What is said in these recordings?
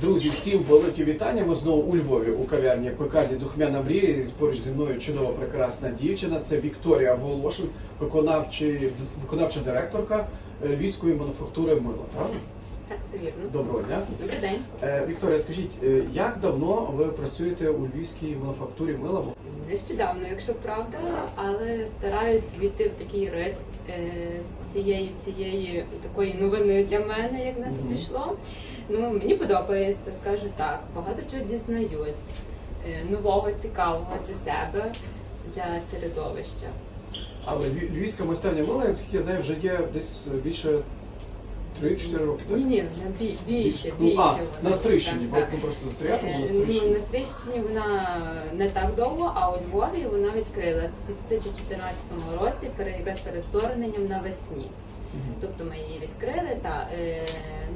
Друзі, всім велике вітання. Ми знову у Львові у кав'ярні пекарні Духмяна мрія. Поруч зі мною чудова прекрасна дівчина. Це Вікторія Волошин, виконавчий, виконавча директорка е, львівської мануфактури мила. Правда? Так, все вірно. Доброго дня. Добрий день. Е, Вікторія, скажіть, е, як давно ви працюєте у львівській мануфактурі мила? Нещодавно, якщо правда, але стараюсь війти в такий ритм цієї всієї такої новини для мене, як на це пішло. Ну мені подобається, скажу так. Багато чого дізнаюсь, е, нового, цікавого для себе, для середовища. Але львівська майстерня наскільки я знаю, вже є десь більше 3-4 роки. Так? Ні, ні, на бі- більше, Ну, більше. а, вона. на Стрийщині, Так, бо так. ми просто застряємо на Е. Ну, на Стрийщині вона не так довго, а у Львові вона відкрилась в 2014 році, пере- якраз перед вторгненням навесні. Мгм. Тобто ми її відкрили. Та, е,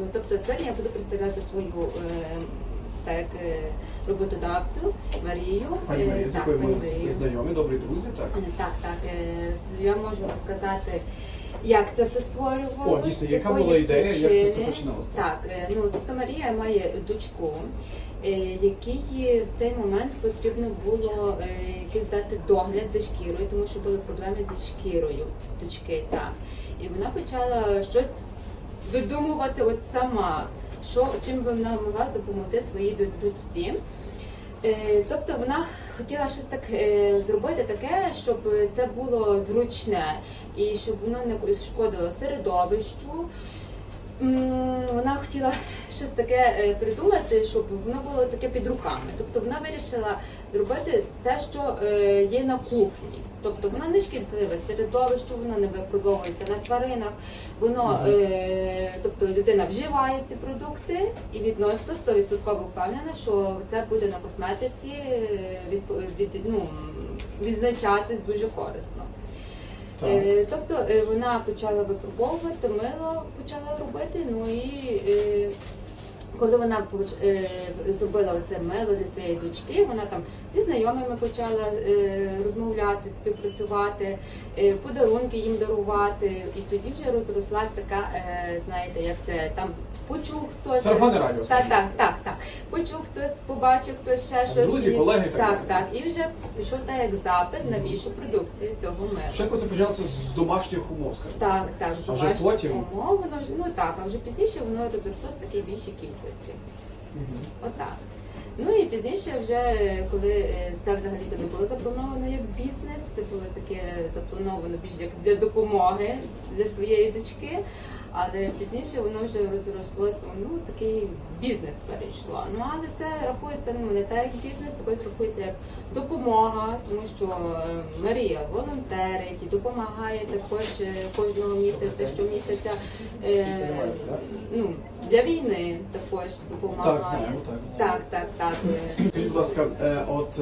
ну, тобто сьогодні я буду представляти свою е, так, е, роботодавцю Марію. Пані Е, Марія, з так, якою ми Марію. знайомі, добрі друзі, так. Е, Так, так. е, с- Я можу розказати, як це все створювалося. О, дійсно, яка була ідея, як це все починалося? Так, е, ну тобто Марія має дочку, е, якій в цей момент потрібно було е, якийсь дати догляд за шкірою, тому що були проблеми зі шкірою дочки. Так. І вона почала щось видумувати от сама, що чим вона могла допомогти своїй до- дочці. Е, Тобто вона хотіла щось так е, зробити таке, щоб це було зручне і щоб воно не шкодило середовищу. Вона хотіла щось таке е, придумати, щоб воно було таке під руками. Тобто вона вирішила зробити це, що є на кухні. Тобто воно не шкідливе середовище, воно не випробовується на тваринах. Воно, е, людина вживає ці продукти і відносно 100% впевнена, що це буде на косметиці е, від, від, ну, відзначатись дуже корисно. Е, Тобто е, вона почала випробовувати, мило почала робити. Ну і е, коли вона е, зробила це мило для своєї дочки, вона там зі знайомими почала е, розмовляти, співпрацювати, е, подарунки їм дарувати. І тоді вже розрослась така, знаєте, як це там почув хтось. Радіо, Так, так, так, так. Почув хтось, побачив хтось ще щось. Друзі, колеги так так, так. І вже пішов так як запит на більшу продукцію цього миру. Спочатку це почалося з домашніх умов, скажімо. Так, так, з домашніх потім? умов, воно ну так, а вже пізніше воно розрослося в такій більшій кількості. Мгм. Отак. Ну і пізніше, вже коли е, це взагалі не було заплановано як бізнес, це було таке заплановано більш як для допомоги для своєї дочки. Але пізніше воно вже розрослося, ну такий бізнес перейшло. Ну але це рахується ну не так як бізнес, також рахується як допомога, тому що е, Марія волонтерить і допомагає також е, кожного місяця, щомісяця е, ну, для війни також допомагає. Так, знаємо, так. Так, так, так. Скажіть, будь ласка, е, от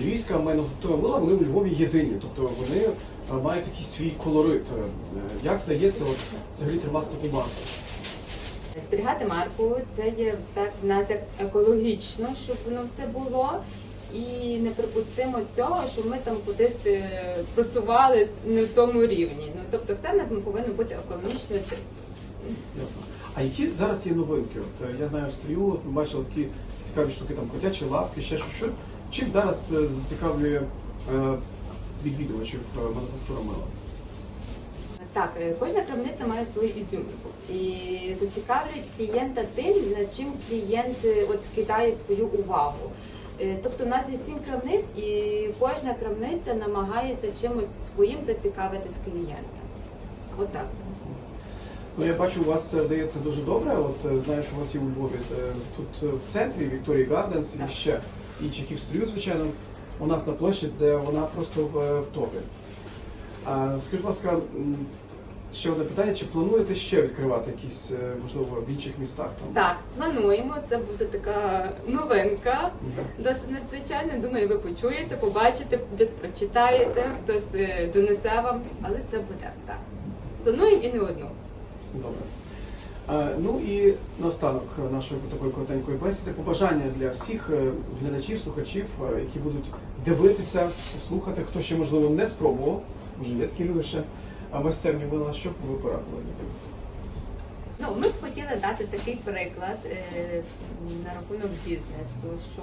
львівська мануфактура мила, вони у Львові єдині, тобто вони мають такий свій колорит. Е, Як вдається от, взагалі тримати таку марку? Зберігати марку це є так в нас як екологічно, щоб воно все було. І неприпустимо цього, що ми там кудись е, просувались не в тому рівні. Ну тобто, все в нас повинно бути екологічно чисто. Ясно. А які зараз є новинки? От е, я знаю, стрію, от ми бачили такі цікаві штуки, там котячі лапки, ще щось. Що чим зараз зацікавлює відвідувачів е, мануфактура мила? Так, е, кожна крамниця має свою ізюминку і зацікавлює клієнта тим, над чим клієнт е, от кидає свою увагу. Тобто в нас є сім крамниць, і кожна крамниця намагається чимось своїм зацікавитись клієнта. Отак. Ну, я бачу, у вас це вдається дуже добре. От знаю, що у вас є у Львові тут в центрі Вікторії Гарденс і ще і в стрію, звичайно. У нас на площі, де вона просто в, е, в топі. Скажіть, будь ласка, ще одне питання: чи плануєте ще відкривати якісь, е, можливо, в інших містах там? Так, плануємо. Це буде така новинка. Досить надзвичайно. Думаю, ви почуєте, побачите, десь прочитаєте, хтось е, донесе вам, але це буде так. Плануємо і не одну. Добре. Е, Ну і наостанок нашої такої коротенької бесіди. Побажання для всіх е, глядачів, слухачів, е, які будуть дивитися, слухати, хто ще можливо не спробував, може є такі люди ще, майстерні мила, що ви порадили? Ну, ми б хотіли дати такий приклад е, на рахунок бізнесу, що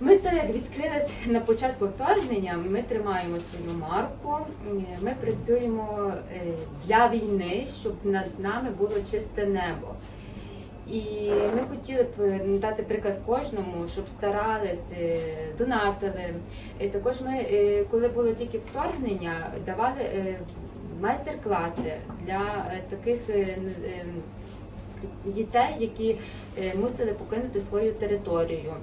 ми то як відкрились на початку вторгнення, ми тримаємо свою марку, е, ми працюємо е, для війни, щоб над нами було чисте небо. І ми хотіли б дати приклад кожному, щоб старались, е, донатили. Також ми, е, коли було тільки вторгнення, давали е, майстер-класи для е, таких е, е, дітей, які е, мусили покинути свою територію.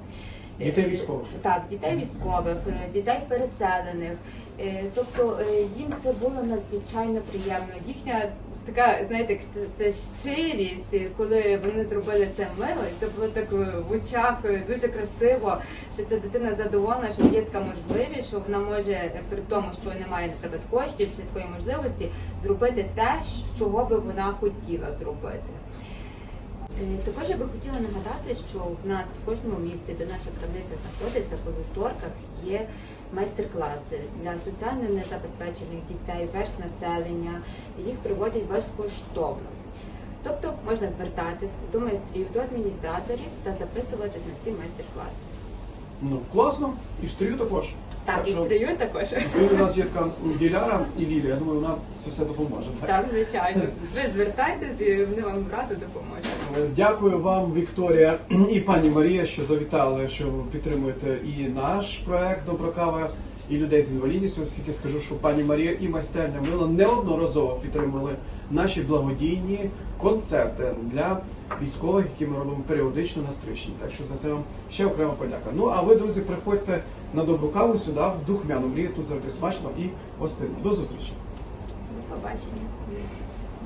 Дітей військових. Так, дітей військових, е, дітей переселених. Е, Тобто е, їм це було надзвичайно приємно. Їхня така, знаєте, це щирість, коли вони зробили це мило, і це було так в очах дуже красиво, що ця дитина задоволена, що така можливість, що вона може при тому, що немає, наприклад, коштів чи такої можливості, зробити те, чого би вона хотіла зробити. Е, Також я би хотіла нагадати, що в нас в кожному місці, де наша крамниця знаходиться, по вівторках є майстер-класи для соціально незабезпечених дітей, верст населення. Їх проводять безкоштовно. Тобто можна звертатись до майстрів, до адміністраторів та записуватись на ці майстер-класи. Ну, класно. І в стрію також. Так, і що стрію також. Сьогодні у нас є така Діляра і Лілія. Я думаю, вона це все допоможе. Так, звичайно. Ви звертайтесь і вони вам радо допоможуть. Е, Дякую вам, Вікторія і пані Марія, що завітали, що підтримуєте і наш проект Доброкава, і людей з інвалідністю, оскільки скажу, що пані Марія і майстерня мила неодноразово підтримали наші благодійні концерти для військових, які ми робимо періодично на Стрищині. Так що за це вам ще окрема подяка. Ну а ви, друзі, приходьте на добру каву сюди, в Духмяну мрію. Тут завжди смачно і гостинно. До зустрічі! До побачення.